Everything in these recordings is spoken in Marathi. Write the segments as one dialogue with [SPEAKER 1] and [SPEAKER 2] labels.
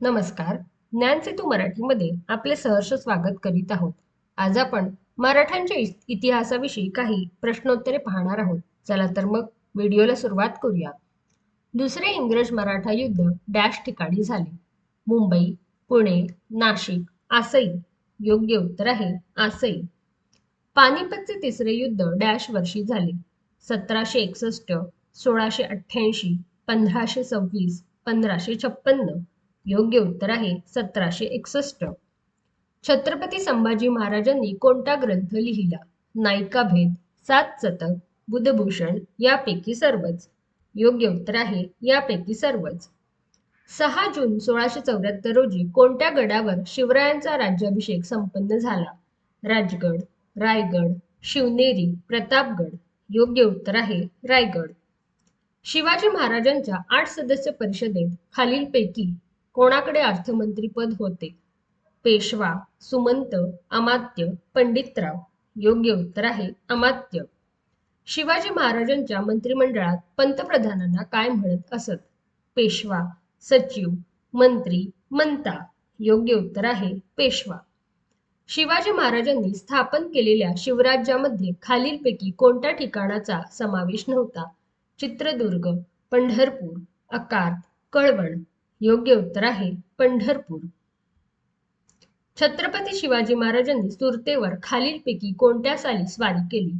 [SPEAKER 1] नमस्कार. ज्ञानसेतू मराठीमध्ये आपले सहर्ष स्वागत करीत आहोत. आज आपण मराठ्यांच्या इतिहासाविषयी काही प्रश्नोत्तरे पाहणार आहोत. चला तर मग व्हिडिओला सुरुवात करूया. दुसरे इंग्रज मराठा युद्ध डॅश ठिकाणी झाले. मुंबई पुणे नाशिक आसई. योग्य उत्तर आहे आसई. पानिपतचे तिसरे युद्ध डॅश वर्षी झाले. सतराशे एकसष्ट सोळाशे अठ्ठ्याऐंशी पंधराशे सव्वीस पंधराशे छप्पन्न. योग्य उत्तर आहे सतराशे एकसष्ट. छत्रपती संभाजी महाराजांनी कोणता ग्रंथ लिहिला? नायिका भेद सात शतक बुधभूषण यापैकी सर्वच. योग्य उत्तर आहे यापैकी सर्वच. सहा जून सोळाशे चौऱ्याहत्तर रोजी कोणत्या गडावर शिवरायांचा राज्याभिषेक संपन्न झाला? राजगड रायगड शिवनेरी प्रतापगड. योग्य उत्तर आहे रायगड. शिवाजी महाराजांच्या आठ सदस्य परिषदेत खालीलपैकी कोणाकडे अर्थमंत्रीपद होते? पेशवा सुमंत अमात्य पंडितराव. योग्य उत्तर आहे अमात्य. शिवाजी महाराजांच्या मंत्रिमंडळात पंतप्रधानांना काय म्हणत असत? पेशवा सचिव मंत्री मंता. योग्य उत्तर आहे पेशवा. शिवाजी महाराजांनी स्थापन केलेल्या शिवराज्यामध्ये खालीलपैकी कोणत्या ठिकाणाचा समावेश नव्हता? चित्रदुर्ग पंढरपूर अकार्त कळवण. योग्य उत्तर आहे पंढरपूर. छत्रपती शिवाजी महाराजांनी सुरतेवर खालीलपैकी कोणत्या साली स्वारी केली?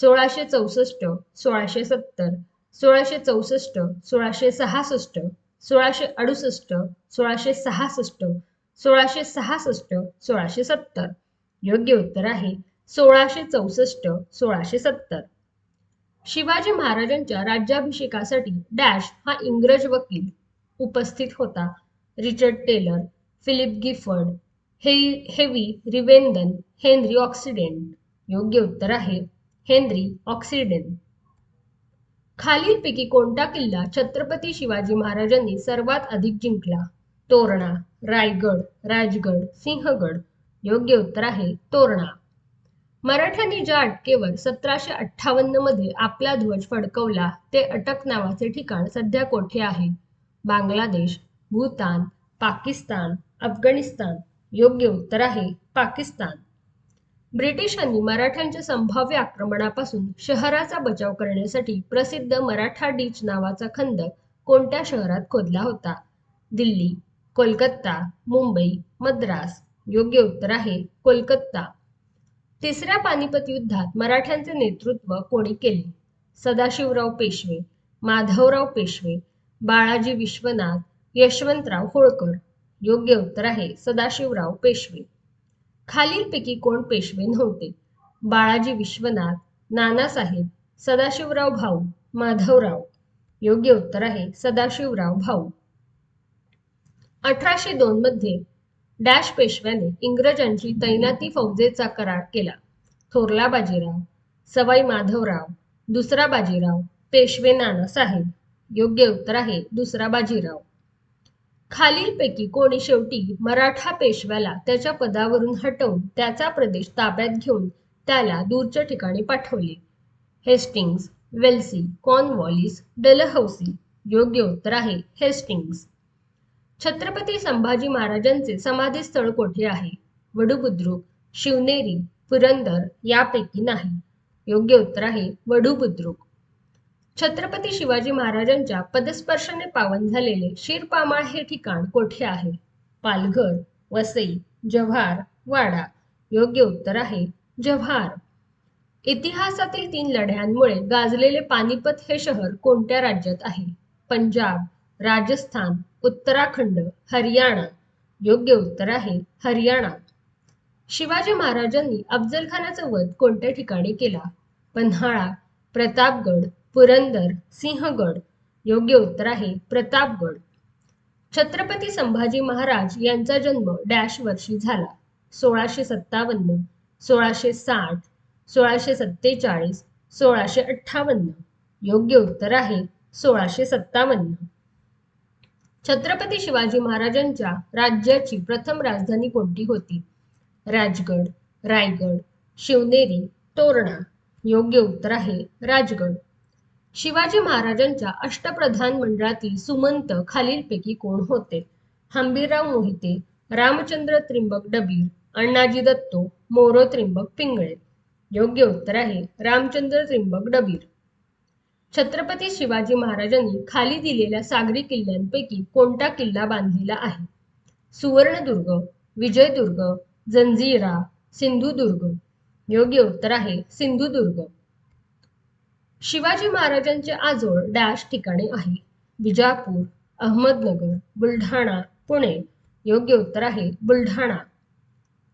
[SPEAKER 1] सोळाशे चौसष्ट सोळाशे सत्तर सोळाशे चौसष्ट सोळाशे सहासष्ट सोळाशे अडुसष्ट सोळाशे सहासष्ट सोळाशे सहासष्ट सोळाशे सत्तर. योग्य उत्तर आहे सोळाशे चौसष्ट सोळाशे सत्तर. शिवाजी महाराजांच्या राज्याभिषेकासाठी डॅश हा इंग्रज वकील. उपस्थित होता. रिचर्ड टेलर फिलिप गिफर्ड हे हेवी रिवेंदन हेनरी ऑक्सिडेंट. योग्य उत्तर आहे हेनरी ऑक्सिडेंट. खालीलपैकी कोणता किल्ला छत्रपती शिवाजी महाराजांनी सर्वात अधिक जिंकला? तोरणा रायगड राजगड सिंहगड. योग्य उत्तर आहे तोरणा. मराठ्यांनी ज्या अटकेवर सतराशे अठ्ठावन्नमध्ये आपला ध्वज फडकवला ते अटक नावाचे ठिकाण सध्या कोठे आहे? बांगलादेश भूतान पाकिस्तान अफगाणिस्तान योग्य उत्तर आहे पाकिस्तान. ब्रिटिशांनी मराठ्यांच्या संभाव्य आक्रमणापासून शहराचा बचाव करण्यासाठी प्रसिद्ध मराठा डीच नावाचा खंदक कोणत्या शहरात खोदला होता? दिल्ली कोलकाता मुंबई मद्रास योग्य उत्तर आहे कोलकाता. तिसऱ्या पानिपत युद्धात मराठ्यांचे नेतृत्व कोणी केले? सदाशिवराव पेशवे माधवराव पेशवे बाळाजी विश्वनाथ यशवंतराव होळकर. योग्य उत्तर आहे सदाशिवराव पेशवे. खालीलपैकी कोण पेशवे नव्हते? बाळाजी विश्वनाथ नानासाहेब सदाशिवराव भाऊ माधवराव. योग्य उत्तर आहे सदाशिवराव भाऊ. अठराशे दोन मध्ये डॅश पेशव्याने इंग्रजांची तैनाती फौजेचा करार केला. थोरला बाजीराव सवाई माधवराव दुसरा बाजीराव पेशवे नानासाहेब. योग्य उत्तर आहे. दुसरा बाजीराव. खालीलपैकी कोणी शेवटी मराठा पेशव्याला त्याच्या पदावरून हटवून त्याचा प्रदेश ताब्यात घेऊन त्याला दूरच्या ठिकाणी पाठवले. हेस्टिंग्स वेल्सी कॉर्नवॉलिस डलहौसी योग्य उत्तर आहे. हेस्टिंग्स छत्रपती संभाजी महाराजांचे समाधीस्थळ कोठे आहे? वडुबुद्रुक शिवनेरी पुरंदर यापैकी नाही. योग्य उत्तर आहे वडुबुद्रुक. छत्रपती शिवाजी महाराजांच्या पदस्पर्शाने पावन झालेले शिरपामाळ हे ठिकाण कोठे आहे? पालघर वसई जव्हार वाडा. योग्य उत्तर आहे जव्हार. इतिहासातील तीन लढ्यांमुळे गाजलेले पानिपत हे शहर कोणत्या राज्यात आहे? पंजाब राजस्थान उत्तराखंड हरियाणा. योग्य उत्तर आहे हरियाणा. शिवाजी महाराजांनी अफजल खानाचा वध कोणत्या ठिकाणी केला? पन्हाळा प्रतापगड पुरंदर सिंहगड योग्य उत्तर आहे प्रतापगड. छत्रपती संभाजी महाराज यांचा जन्म डॅश वर्षी झाला. सोळाशे सत्तावन्न सोळाशे साठ सोळाशे सत्तेचाळीस सोळाशे अठ्ठावन्न योग्य उत्तर आहे सोळाशे सत्तावन्न. छत्रपती शिवाजी महाराजांच्या राज्याची प्रथम राजधानी कोणती होती? राजगड रायगड शिवनेरी तोरणा योग्य उत्तर आहे राजगड. शिवाजी महाराजांच्या अष्टप्रधान मंडळातील सुमंत खालीलपैकी कोण होते? हंबीरराव मोहिते रामचंद्र त्रिंबक डबीर अण्णाजी दत्तो मोरो त्रिंबक पिंगळे. योग्य उत्तर आहे रामचंद्र त्रिंबक डबीर. छत्रपती शिवाजी महाराजांनी खाली दिलेल्या सागरी किल्ल्यांपैकी कोणता किल्ला बांधलेला आहे? सुवर्णदुर्ग विजयदुर्ग जंजिरा सिंधुदुर्ग. योग्य उत्तर आहे सिंधुदुर्ग. शिवाजी महाराजांचे आजोळ डॅश ठिकाणी आहे. विजापूर अहमदनगर बुलढाणा पुणे योग्य उत्तर आहे बुलढाणा.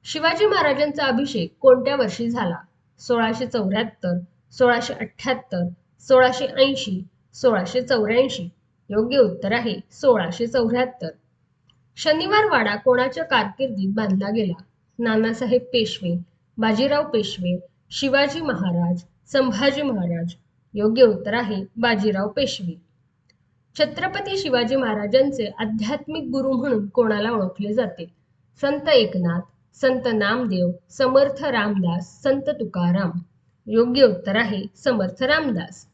[SPEAKER 1] शिवाजी महाराजांचा अभिषेक कोणत्या वर्षी झाला? सोळाशे चौऱ्याहत्तर सोळाशे अठ्ठ्याहत्तर सोळाशे ऐंशी सोळाशे चौऱ्याऐंशी? योग्य उत्तर आहे सोळाशे चौऱ्याहत्तर. शनिवार वाडा कोणाच्या कारकिर्दीत बांधला गेला? नानासाहेब पेशवे बाजीराव पेशवे शिवाजी महाराज संभाजी महाराज योग्य उत्तर आहे बाजीराव पेशवे. छत्रपती शिवाजी महाराजांचे आध्यात्मिक गुरु म्हणून कोणाला ओळखले जाते? संत एकनाथ संत नामदेव समर्थ रामदास संत तुकाराम. योग्य उत्तर आहे समर्थ रामदास.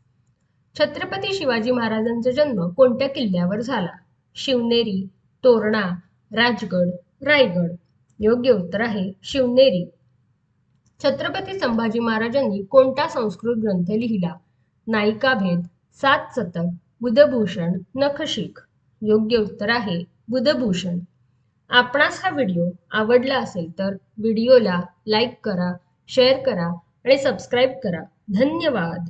[SPEAKER 1] छत्रपती शिवाजी महाराजांचा जन्म कोणत्या किल्ल्यावर झाला? शिवनेरी तोरणा राजगड रायगड. योग्य उत्तर आहे शिवनेरी. छत्रपती संभाजी महाराजांनी कोणता संस्कृत ग्रंथ लिहिला? नायिकाभेद सात सतक बुधभूषण नखशिख. योग्य उत्तर आहे बुधभूषण. आपणास हा व्हिडिओ आवडला असेल तर व्हिडिओला लाईक करा शेअर करा आणि सबस्क्राईब करा. धन्यवाद.